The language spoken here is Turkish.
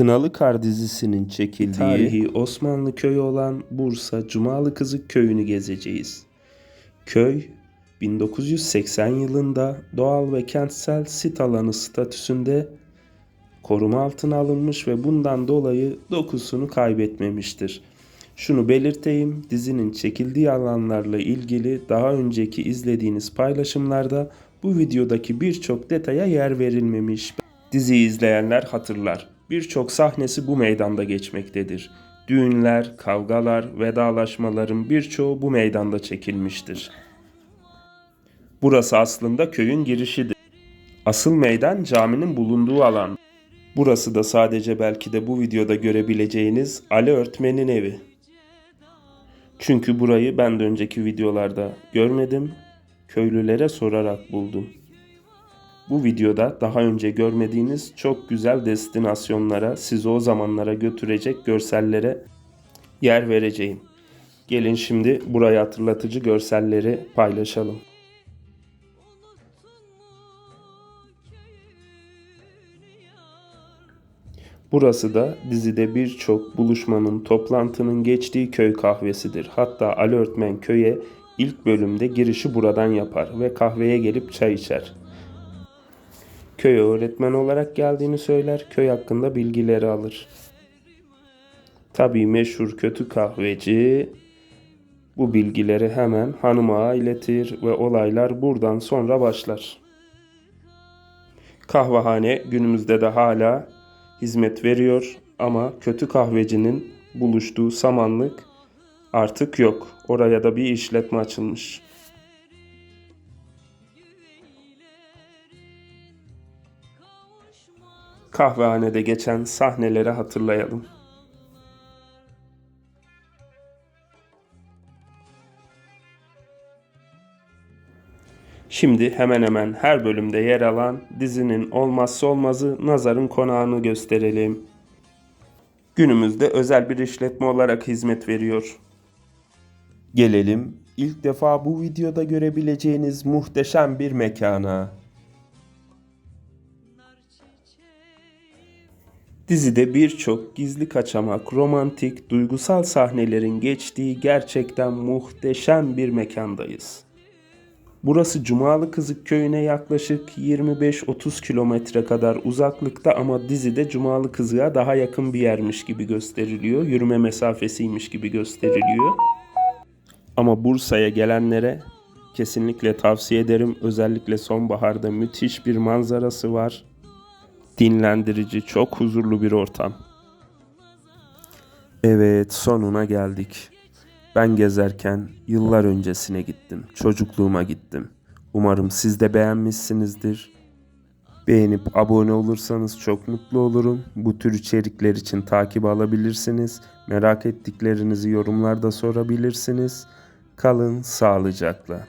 Kınalı Kar dizisinin çekildiği tarihi Osmanlı köyü olan Bursa Cumalı Kızık köyünü gezeceğiz. Köy 1980 yılında doğal ve kentsel sit alanı statüsünde koruma altına alınmış ve bundan dolayı dokusunu kaybetmemiştir. Şunu belirteyim, dizinin çekildiği alanlarla ilgili daha önceki izlediğiniz paylaşımlarda bu videodaki birçok detaya yer verilmemiş. Diziyi izleyenler hatırlar. Birçok sahnesi bu meydanda geçmektedir. Düğünler, kavgalar, vedalaşmaların birçoğu bu meydanda çekilmiştir. Burası aslında köyün girişidir. Asıl meydan caminin bulunduğu alan. Burası da sadece belki de bu videoda görebileceğiniz Ali Örtmen'in evi. Çünkü burayı ben de önceki videolarda görmedim. Köylülere sorarak buldum. Bu videoda daha önce görmediğiniz çok güzel destinasyonlara, sizi o zamanlara götürecek görsellere yer vereceğim. Gelin şimdi burayı hatırlatıcı görselleri paylaşalım. Burası da dizide birçok buluşmanın, toplantının geçtiği köy kahvesidir. Hatta Ali Örtmen köye ilk bölümde girişi buradan yapar ve kahveye gelip çay içer. Köye öğretmen olarak geldiğini söyler, köy hakkında bilgileri alır. Tabii meşhur kötü kahveci bu bilgileri hemen hanıma iletir ve olaylar buradan sonra başlar. Kahvehane günümüzde de hala hizmet veriyor ama kötü kahvecinin buluştuğu samanlık artık yok. Oraya da bir işletme açılmış. Kahvehanede geçen sahneleri hatırlayalım. Şimdi hemen hemen her bölümde yer alan dizinin olmazsa olmazı Nazar'ın konağını gösterelim. Günümüzde özel bir işletme olarak hizmet veriyor. Gelelim ilk defa bu videoda görebileceğiniz muhteşem bir mekana. Dizide birçok gizli kaçamak, romantik, duygusal sahnelerin geçtiği gerçekten muhteşem bir mekandayız. Burası Cumalı Kızık köyüne yaklaşık 25-30 kilometre kadar uzaklıkta ama dizide Cumalı Kızık'a daha yakın bir yermiş gibi gösteriliyor. Yürüme mesafesiymiş gibi gösteriliyor. Ama Bursa'ya gelenlere kesinlikle tavsiye ederim. Özellikle sonbaharda müthiş bir manzarası var. Dinlendirici, çok huzurlu bir ortam. Evet, sonuna geldik. Ben gezerken yıllar öncesine gittim. Çocukluğuma gittim. Umarım siz de beğenmişsinizdir. Beğenip abone olursanız çok mutlu olurum. Bu tür içerikler için takip alabilirsiniz. Merak ettiklerinizi yorumlarda sorabilirsiniz. Kalın sağlıcakla.